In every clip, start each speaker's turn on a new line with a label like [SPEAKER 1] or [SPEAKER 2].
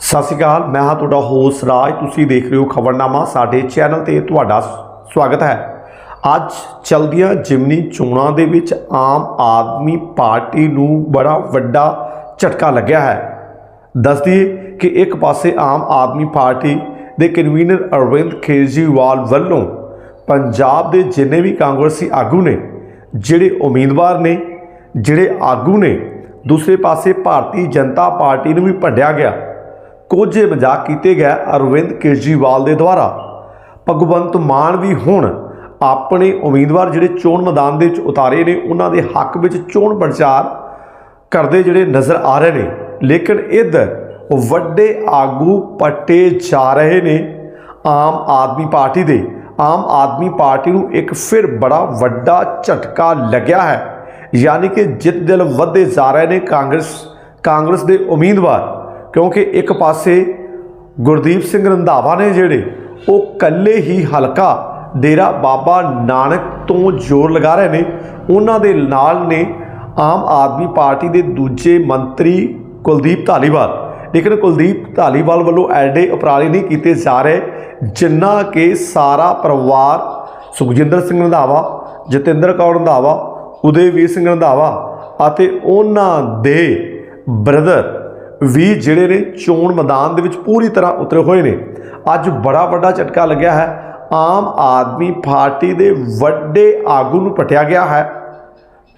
[SPEAKER 1] ਸਤਿ ਸ਼੍ਰੀ ਅਕਾਲ, ਮੈਂ ਹਾਂ ਤੁਹਾਡਾ ਹੋਸਟ ਰਾਜ। ਤੁਸੀਂ ਦੇਖ ਰਹੇ ਹੋ ਖਬਰਨਾਮਾ, ਸਾਡੇ ਚੈਨਲ ਤੇ ਤੁਹਾਡਾ ਸਵਾਗਤ ਹੈ। ਅੱਜ ਚਲਦੀਆਂ ਜਿਮਨੀ ਚੋਣਾਂ ਦੇ ਵਿੱਚ ਆਮ ਆਦਮੀ ਪਾਰਟੀ ਨੂੰ ਬੜਾ ਵੱਡਾ ਝਟਕਾ ਲੱਗਿਆ ਹੈ। ਦੱਸ ਦਈਏ ਕਿ ਇੱਕ ਪਾਸੇ ਆਮ ਆਦਮੀ ਪਾਰਟੀ ਦੇ ਕਨਵੀਨਰ ਅਰਵਿੰਦ ਕੇਜਰੀਵਾਲ ਵੱਲੋਂ ਪੰਜਾਬ ਦੇ ਜਿੰਨੇ ਵੀ ਕਾਂਗਰਸੀ ਆਗੂ ਨੇ, ਜਿਹੜੇ ਉਮੀਦਵਾਰ ਨੇ, ਜਿਹੜੇ ਆਗੂ ਨੇ, ਦੂਸਰੇ ਪਾਸੇ ਭਾਰਤੀ ਜਨਤਾ ਪਾਰਟੀ ਨੂੰ ਵੀ ਭੰਡਿਆ ਗਿਆ। ਕੋਝੇ ਮਜ਼ਾਕ ਕੀਤੇ ਗਏ ਅਰਵਿੰਦ ਕੇਜਰੀਵਾਲ ਦੇ ਦੁਆਰਾ। ਭਗਵੰਤ ਮਾਨ ਵੀ ਹੁਣ ਆਪਣੇ ਉਮੀਦਵਾਰ ਜਿਹੜੇ ਚੋਣ ਮੈਦਾਨ ਦੇ ਵਿੱਚ ਉਤਾਰੇ ਨੇ, ਉਹਨਾਂ ਦੇ ਹੱਕ ਵਿੱਚ ਚੋਣ ਪ੍ਰਚਾਰ ਕਰਦੇ ਜਿਹੜੇ ਨਜ਼ਰ ਆ ਰਹੇ ਨੇ। ਲੇਕਿਨ ਇੱਧਰ ਵੱਡੇ ਆਗੂ ਪੱਟੇ ਜਾ ਰਹੇ ਨੇ ਆਮ ਆਦਮੀ ਪਾਰਟੀ ਦੇ। ਆਮ ਆਦਮੀ ਪਾਰਟੀ ਨੂੰ ਇੱਕ ਫਿਰ ਬੜਾ ਵੱਡਾ ਝਟਕਾ ਲੱਗਿਆ ਹੈ। ਯਾਨੀ ਕਿ ਜਿੱਤ ਦਿਲ ਵਧਦੇ ਜਾ ਰਹੇ ਨੇ ਕਾਂਗਰਸ ਕਾਂਗਰਸ ਦੇ ਉਮੀਦਵਾਰ। ਕਿਉਂਕਿ ਇੱਕ ਪਾਸੇ ਗੁਰਦੀਪ ਸਿੰਘ ਰੰਧਾਵਾ ਨੇ ਜਿਹੜੇ ਉਹ ਕੱਲੇ ਹੀ ਹਲਕਾ ਡੇਰਾ ਬਾਬਾ ਨਾਨਕ ਤੋਂ ਜ਼ੋਰ ਲਗਾ ਰਹੇ ਨੇ, ਉਹਨਾਂ ਦੇ ਨਾਲ ਨੇ ਆਮ ਆਦਮੀ ਪਾਰਟੀ ਦੇ ਦੂਜੇ ਮੰਤਰੀ ਕੁਲਦੀਪ ਧਾਲੀਵਾਲ। ਲੇਕਿਨ ਕੁਲਦੀਪ ਧਾਲੀਵਾਲ ਵੱਲੋਂ ਐਡੇ ਉਪਰਾਲੇ ਨਹੀਂ ਕੀਤੇ ਜਾ ਰਹੇ, ਜਿੰਨਾ ਕਿ ਸਾਰਾ ਪਰਿਵਾਰ ਸੁਖਜਿੰਦਰ ਸਿੰਘ ਰੰਧਾਵਾ, ਜਤਿੰਦਰ ਕੌਰ ਰੰਧਾਵਾ, ਉਦੇਵੀਰ ਸਿੰਘ ਰੰਧਾਵਾ ਅਤੇ ਉਹਨਾਂ ਦੇ ਬ੍ਰਦਰ ਵੀ ਜਿਹੜੇ ਨੇ ਚੋਣ ਮੈਦਾਨ ਦੇ ਵਿੱਚ ਪੂਰੀ ਤਰ੍ਹਾਂ ਉਤਰੇ ਹੋਏ ਨੇ। ਅੱਜ ਬੜਾ ਵੱਡਾ ਝਟਕਾ ਲੱਗਿਆ ਹੈ। ਆਮ ਆਦਮੀ ਪਾਰਟੀ ਦੇ ਵੱਡੇ ਆਗੂ ਨੂੰ ਪਟਿਆ ਗਿਆ ਹੈ।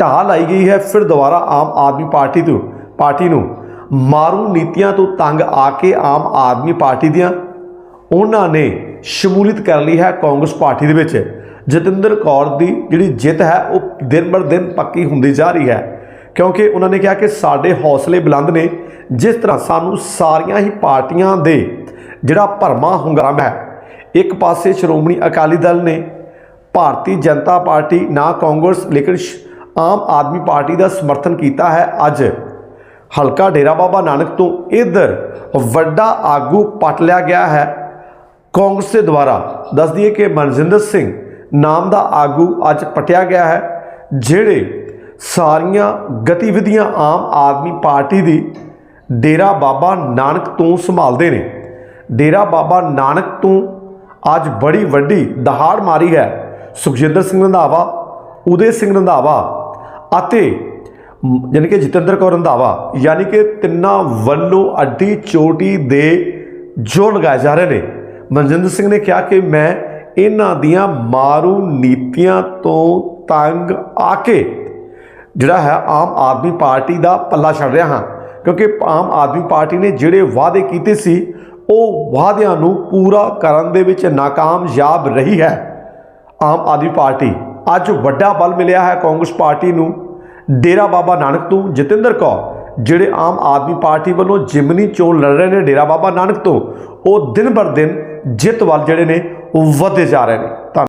[SPEAKER 1] ਢਾਹ ਲਾਈ ਗਈ ਹੈ ਫਿਰ ਦੁਬਾਰਾ ਆਮ ਆਦਮੀ ਪਾਰਟੀ ਤੋਂ, ਪਾਰਟੀ ਨੂੰ। ਮਾਰੂ ਨੀਤੀਆਂ ਤੋਂ ਤੰਗ ਆ ਕੇ ਆਮ ਆਦਮੀ ਪਾਰਟੀ ਦੀਆਂ ਉਹਨਾਂ ਨੇ ਸ਼ਮੂਲੀਅਤ ਕਰ ਲਈ ਹੈ ਕਾਂਗਰਸ ਪਾਰਟੀ ਦੇ ਵਿੱਚ। ਜਤਿੰਦਰ ਕੌਰ ਦੀ ਜਿਹੜੀ ਜਿੱਤ ਹੈ ਉਹ ਦਿਨ ਬਰ ਦਿਨ ਪੱਕੀ ਹੁੰਦੀ ਜਾ ਰਹੀ ਹੈ। ਕਿਉਂਕਿ ਉਹਨਾਂ ਨੇ ਕਿਹਾ ਕਿ ਸਾਡੇ ਹੌਸਲੇ ਬੁਲੰਦ ਨੇ। ਜਿਸ ਤਰ੍ਹਾਂ ਸਾਨੂੰ ਸਾਰੀਆਂ ਹੀ ਪਾਰਟੀਆਂ ਦੇ ਜਿਹੜਾ ਭਰਮਾ ਹੁੰਗਰਾਮ ਹੈ, ਇੱਕ ਪਾਸੇ ਸ਼੍ਰੋਮਣੀ ਅਕਾਲੀ ਦਲ ਨੇ ਭਾਰਤੀ ਜਨਤਾ ਪਾਰਟੀ, ਨਾ ਕਾਂਗਰਸ, ਲੇਕਿਨ ਸ਼- ਆਮ ਆਦਮੀ ਪਾਰਟੀ ਦਾ ਸਮਰਥਨ ਕੀਤਾ ਹੈ ਅੱਜ। ਹਲਕਾ ਡੇਰਾ ਬਾਬਾ ਨਾਨਕ ਤੋਂ ਇਧਰ ਵੱਡਾ ਆਗੂ ਪਟ ਲਿਆ ਗਿਆ ਹੈ। ਕਾਂਗਰਸ ਦੇ ਦੁਆਰਾ ਦੱਸ ਦਈਏ ਕਿ ਮਨਜਿੰਦਰ ਸਿੰਘ ਨਾਮ ਦਾ ਆਗੂ ਅੱਜ ਪਟਿਆ ਗਿਆ ਹੈ, ਜਿਹੜੇ ਸਾਰੀਆਂ ਗਤੀਵਿਧੀਆਂ ਆਮ ਆਦਮੀ ਪਾਰਟੀ ਦੀ ਡੇਰਾ ਬਾਬਾ ਨਾਨਕ ਤੋਂ ਸੰਭਾਲਦੇ ਨੇ। ਡੇਰਾ ਬਾਬਾ ਨਾਨਕ ਤੋਂ ਅੱਜ ਬੜੀ ਵੱਡੀ ਦਹਾੜ ਮਾਰੀ ਹੈ। ਸੁਖਜਿੰਦਰ ਸਿੰਘ ਰੰਧਾਵਾ, ਉਦੇ ਸਿੰਘ ਰੰਧਾਵਾ ਅਤੇ ਮ- ਯਾਨੀ ਕਿ ਜਤਿੰਦਰ ਕੌਰ ਰੰਧਾਵਾ, ਯਾਨੀ ਕਿ ਤਿੰਨਾਂ ਵੱਲੋਂ ਅੱਡੀ ਚੋਟੀ ਦੇ ਜੋਰ ਲਗਾਏ ਜਾ ਰਹੇ ਨੇ। ਮਨਜਿੰਦਰ ਸਿੰਘ ਨੇ ਕਿਹਾ ਕਿ ਮੈਂ ਇਹਨਾਂ ਦੀਆਂ ਮਾਰੂ ਨੀਤੀਆਂ ਤੋਂ ਤੰਗ ਆ ਕੇ ਜਿਹੜਾ ਹੈ ਆਮ ਆਦਮੀ ਪਾਰਟੀ ਦਾ ਪੱਲਾ ਛੱਡ ਰਿਹਾ ਹਾਂ। ਕਿਉਂਕਿ ਆਮ ਆਦਮੀ ਪਾਰਟੀ ਨੇ ਜਿਹੜੇ ਵਾਅਦੇ ਕੀਤੇ ਸੀ, ਉਹ ਵਾਅਦਿਆਂ ਨੂੰ ਪੂਰਾ ਕਰਨ ਦੇ ਵਿੱਚ ਨਾਕਾਮਯਾਬ ਰਹੀ ਹੈ। ਆਮ ਆਦਮੀ ਪਾਰਟੀ, ਅੱਜ ਵੱਡਾ ਬਲ ਮਿਲਿਆ ਹੈ ਕਾਂਗਰਸ ਪਾਰਟੀ ਨੂੰ। ਡੇਰਾ ਬਾਬਾ ਨਾਨਕ ਤੋਂ ਜਤਿੰਦਰ ਕੌਰ, ਜਿਹੜੇ ਆਮ ਆਦਮੀ ਪਾਰਟੀ ਵੱਲੋਂ ਜਿਮਨੀ ਚੋਣ ਲੜ ਰਹੇ ਨੇ ਡੇਰਾ ਬਾਬਾ ਨਾਨਕ ਤੋਂ, ਉਹ ਦਿਨ ਬਰ ਦਿਨ ਜਿੱਤ ਵੱਲ ਜਿਹੜੇ ਨੇ, ਉਹ ਵਧਦੇ ਜਾ ਰਹੇ ਨੇ। ਧੰਨ